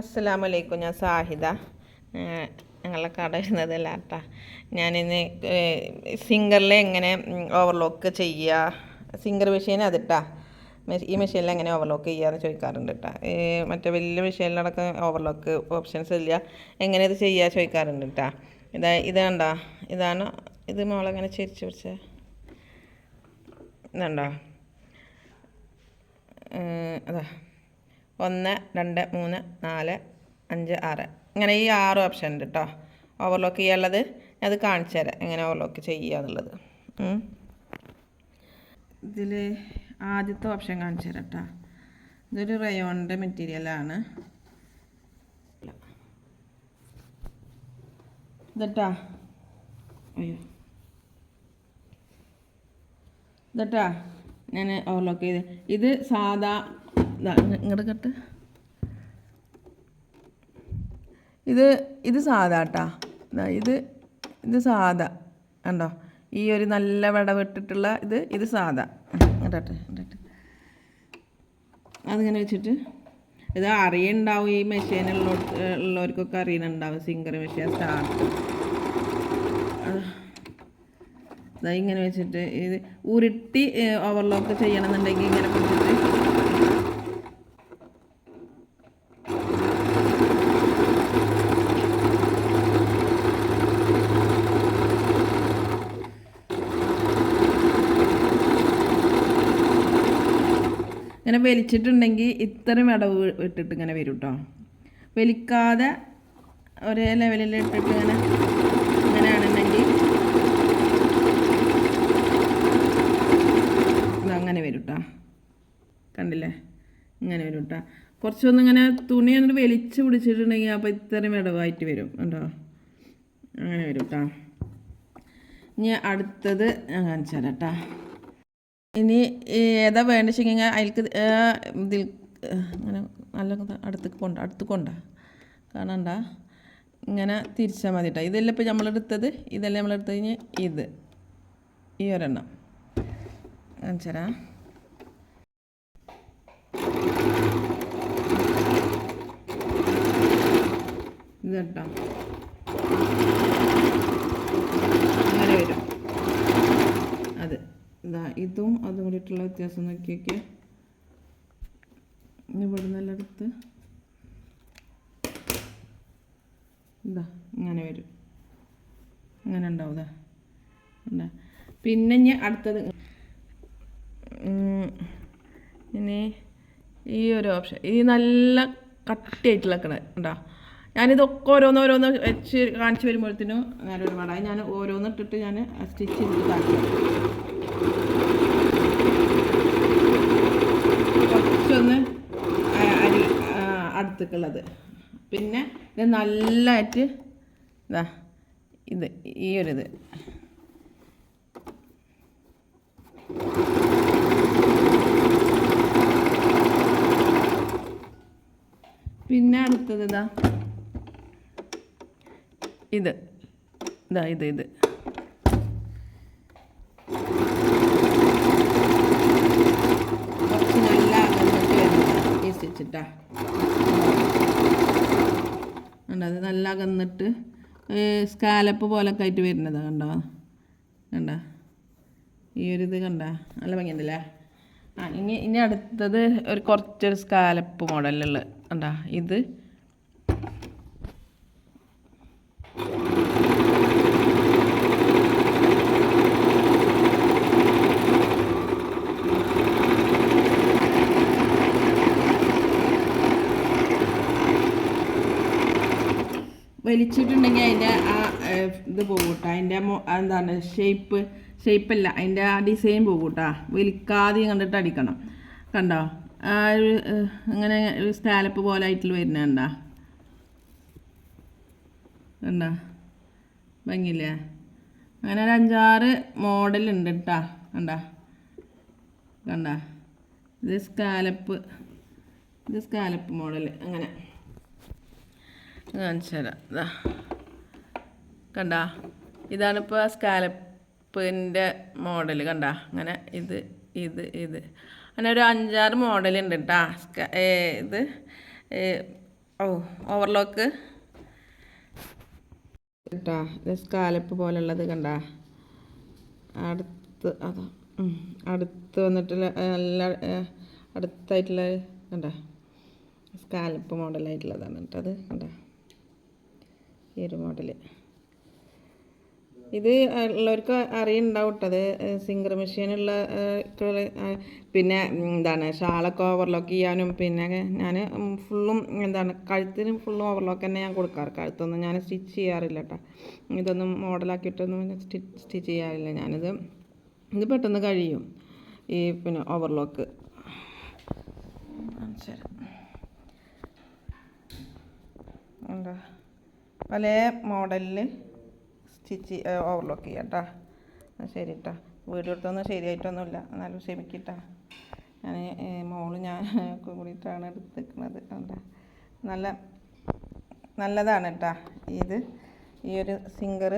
അസ്സലാമു അലൈക്കും ഞാൻ സാഹിദ. ഞങ്ങളുടെ ഞങ്ങളെ കട വരുന്നതല്ല കേട്ടാ ഞാനിന്ന് സിംഗറിൽ എങ്ങനെ ഓവർലോക്ക് ചെയ്യുക സിംഗർ മെഷീൻ അതിട്ടാ ഈ മെഷീനിൽ എങ്ങനെ ഓവർലോക്ക് ചെയ്യാന്ന് ചോദിക്കാറുണ്ട് കേട്ടാ മറ്റേ വലിയ മെഷീനിലടക്കം ഓവർലോക്ക് ഓപ്ഷൻസ് ഇല്ല. എങ്ങനെ ഇത് ചെയ്യുക ചോദിക്കാറുണ്ട് കേട്ടാ ഇതാ ഇതാണ്ടാ ഇതാണ് ഇത് മോളെങ്ങനെ ചിരിച്ചു പിടിച്ച? ഇതുണ്ടോ? അതാ. ഒന്ന് രണ്ട് മൂന്ന് നാല് അഞ്ച് ആറ്. ഇങ്ങനെ ഈ ആറ് ഓപ്ഷൻ ഉണ്ട് കേട്ടോ ഓവർലോക്ക് ചെയ്യാനുള്ളത് അത് കാണിച്ചു തരാം. എങ്ങനെ ഓവർലോക്ക് ചെയ്യുക എന്നുള്ളത്. ഇതിൽ ആദ്യത്തെ ഓപ്ഷൻ കാണിച്ചു തരാം കേട്ടോ ഇതൊരു റയോണിന്റെ മെറ്റീരിയലാണ് ഇതട്ടാ. അയ്യോ. ഇതട്ടാ. ഞാൻ ഓവർലോക്ക് ചെയ്ത്. ഇത് സാധാ ഇങ്ങോട്ട് കട്ട്. ഇത് ഇത് സാധാ കേട്ടാ ഇത് ഇത് സാധാ. കണ്ടോ? ഈ ഒരു നല്ല വിടവിട്ടിട്ടുള്ള ഇത് ഇത് സാധാ. ഇങ്ങോട്ടെ ഇങ്ങോട്ടെ അതിങ്ങനെ വെച്ചിട്ട് ഇത് അറിയുണ്ടാവും ഈ മെഷീൻ ഉള്ള ഉള്ളവർക്കൊക്കെ അറിയുന്നുണ്ടാവും സിംഗർ മെഷീൻ സ്റ്റാർട്ട് ഇതാ ഇങ്ങനെ വെച്ചിട്ട് ഇത് ഉരുട്ടി ഓവർലോക്ക് ചെയ്യണമെന്നുണ്ടെങ്കിൽ ഇങ്ങനെ ഇങ്ങനെ വലിച്ചിട്ടുണ്ടെങ്കിൽ ഇത്രയും ഇടവ് ഇട്ടിട്ട് ഇങ്ങനെ വരും കേട്ടോ വലിക്കാതെ ഒരേ ലെവലിൽ ഇട്ടിട്ട് ഇങ്ങനെ ഇങ്ങനെയാണെന്നുണ്ടെങ്കിൽ അങ്ങനെ വരും കേട്ടോ കണ്ടില്ലേ? ഇങ്ങനെ വരും കേട്ടോ കുറച്ചൊന്നും ഇങ്ങനെ തുണി എന്നിട്ട് വലിച്ച് പിടിച്ചിട്ടുണ്ടെങ്കിൽ അപ്പോൾ ഇത്രയും ഇടവായിട്ട് വരും കേട്ടോ അങ്ങനെ വരും കേട്ടോ ഇനി അടുത്തത് ഞാൻ കാണിച്ചു കേട്ടോ ഇനി ഏതാ വേണ്ടിച്ചെങ്കിൽ അതിൽക്ക് ഇതിൽ അങ്ങനെ നല്ല അടുത്തേക്ക് കൊണ്ട അടുത്ത് കൊണ്ട കാണണ്ട ഇങ്ങനെ തിരിച്ചാൽ മതി കേട്ടോ ഇതെല്ലാം ഇപ്പോൾ നമ്മളെടുത്തത് ഇതെല്ലാം നമ്മളെടുത്ത് കഴിഞ്ഞ് ഇത്. ഈ ഒരെണ്ണം. കാണിച്ചരാ. ഇത് കേട്ടോ അങ്ങനെ വരും അത് ഇതാ ഇതും കൂടിയിട്ടുള്ള വ്യത്യാസം നോക്കിയൊക്കെ. ഇവിടെ എടുത്ത് ഇതാ ഇങ്ങനെ വരും. അങ്ങനെ ഉണ്ടാവും ഇതാ. ഉണ്ടാ പിന്നെ ഞാൻ അടുത്തത് ഇനി ഈ ഒരു ഓപ്ഷൻ ഈ നല്ല കട്ടിയായിട്ടുള്ള ഉണ്ടോ ഞാനിതൊക്കെ ഓരോന്ന് ഓരോന്ന് വെച്ച് കാണിച്ച് വരുമ്പോഴത്തേനും അങ്ങനെ ഒരുപാടായി. ഞാൻ ഓരോന്ന് ഇട്ടിട്ട് ഞാൻ സ്റ്റിച്ച് ചെയ്തിട്ട് കാണിക്കാം. ആ, അരി അടുത്തുള്ളത്. പിന്നെ ഇത് നല്ലതായിട്ട് ഇതാ ഇത് ഈ ഒരിത് പിന്നെ അടുത്തത് ഇതാ ഇത്. ഇതാ ഇത് ഇത് കുറച്ച് നല്ല അകന്നിട്ട് വരുന്നത് ഈ സ്റ്റിച്ചിട്ടാ കണ്ടോ അത് നല്ല അകന്നിട്ട് സ്കാലപ്പ് പോലൊക്കെ ആയിട്ട് വരുന്നത് കണ്ടോ? കണ്ട? ഈ ഒരു ഇത് കണ്ട? നല്ല ഭംഗിയുണ്ടല്ലേ? ആ ഇനി ഇനി അടുത്തത് ഒരു കുറച്ചൊരു സ്കാലപ്പ് മോഡലുള്ള കണ്ട? ഇത്. വലിച്ചിട്ടുണ്ടെങ്കിൽ അതിന്റെ ആ ഇത് പോകും കേട്ടോ അതിന്റെ എന്താണ് ഷേപ്പ് ഷേപ്പല്ല അതിന്റെ ആ ഡിസൈൻ പോകും വലിക്കാതെ കണ്ടിട്ട് അടിക്കണം. കണ്ടോ? ആ ഒരു ഇങ്ങനെ ഒരു സ്റ്റാലപ്പ് പോലെ ആയിട്ട് വരുന്ന കണ്ടാ? ഭംഗിയില്ലേ? അങ്ങനെ ഒരു അഞ്ചാറ് ഉണ്ട് കേട്ടാ കണ്ടാ? കണ്ടാ? ഇത് സ്കാലപ്പ് ഇത് സ്കാലപ്പ് മോഡൽ അങ്ങനെ. കാണിച്ചു ഇതാ കണ്ട? ഇതാണിപ്പോൾ സ്കാലപ്പിന്റെ മോഡൽ. കണ്ട? അങ്ങനെ ഇത് ഇത് ഇത്. അങ്ങനെ ഒരു അഞ്ചാറ് മോഡൽ ഉണ്ട് കേട്ടോ ഇത് ഓ ഓവർലോക്ക്. കേട്ടാ ഇത് സ്കാലപ്പ് പോലുള്ളത് കണ്ട. അടുത്ത് അതാ. അടുത്ത് വന്നിട്ടുള്ള നല്ല അടുത്തായിട്ടുള്ള കണ്ട. സ്കാലപ്പ് മോഡലായിട്ടുള്ളതാണ് കേട്ടോ അത്. കണ്ട? ഈ ഒരു മോഡൽ. ഇത് ഉള്ളവർക്ക് അറിയുന്നുണ്ടാവും കേട്ടോ അത് സിംഗർ മെഷീനുള്ള പിന്നെ എന്താണ് ഷാളൊക്കെ ഓവർലോക്ക് ചെയ്യാനും പിന്നെ ഞാൻ ഫുള്ളും എന്താണ് കഴുത്തിനും ഫുള്ളും ഓവർലോക്ക് തന്നെ ഞാൻ കൊടുക്കാറ്. കഴുത്തൊന്നും ഞാൻ സ്റ്റിച്ച് ചെയ്യാറില്ല കേട്ടോ ഇതൊന്നും മോഡലാക്കിയിട്ടൊന്നും സ്റ്റിച്ച് സ്റ്റിച്ച് ചെയ്യാറില്ല. ഞാനിത് ഇത് പെട്ടെന്ന് കഴിയും. ഈ പിന്നെ ഓവർലോക്ക് ശരി എന്താ? പല മോഡലിൽ സ്റ്റിച്ച് ഓവർലോക്ക് ചെയ്യാം കേട്ടോ ശരി കേട്ടോ വീഡിയോ എടുത്തൊന്നും ശരിയായിട്ടൊന്നുമില്ല. എന്നാലും ക്ഷമിക്കട്ടാ. ഞാൻ മോൾ ഞാൻ കൂടിയിട്ടാണ് എടുത്തിരിക്കുന്നത്. എന്താ നല്ല നല്ലതാണ് കേട്ടോ ഇത് ഈ ഒരു സിംഗർ